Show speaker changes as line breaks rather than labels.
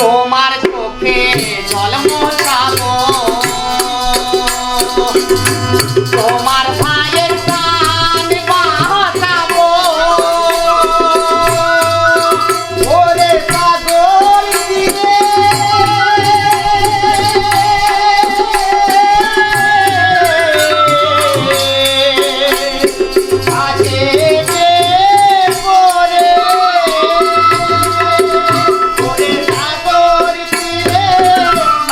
তোমার চোখে জল মোছাবো। তোমার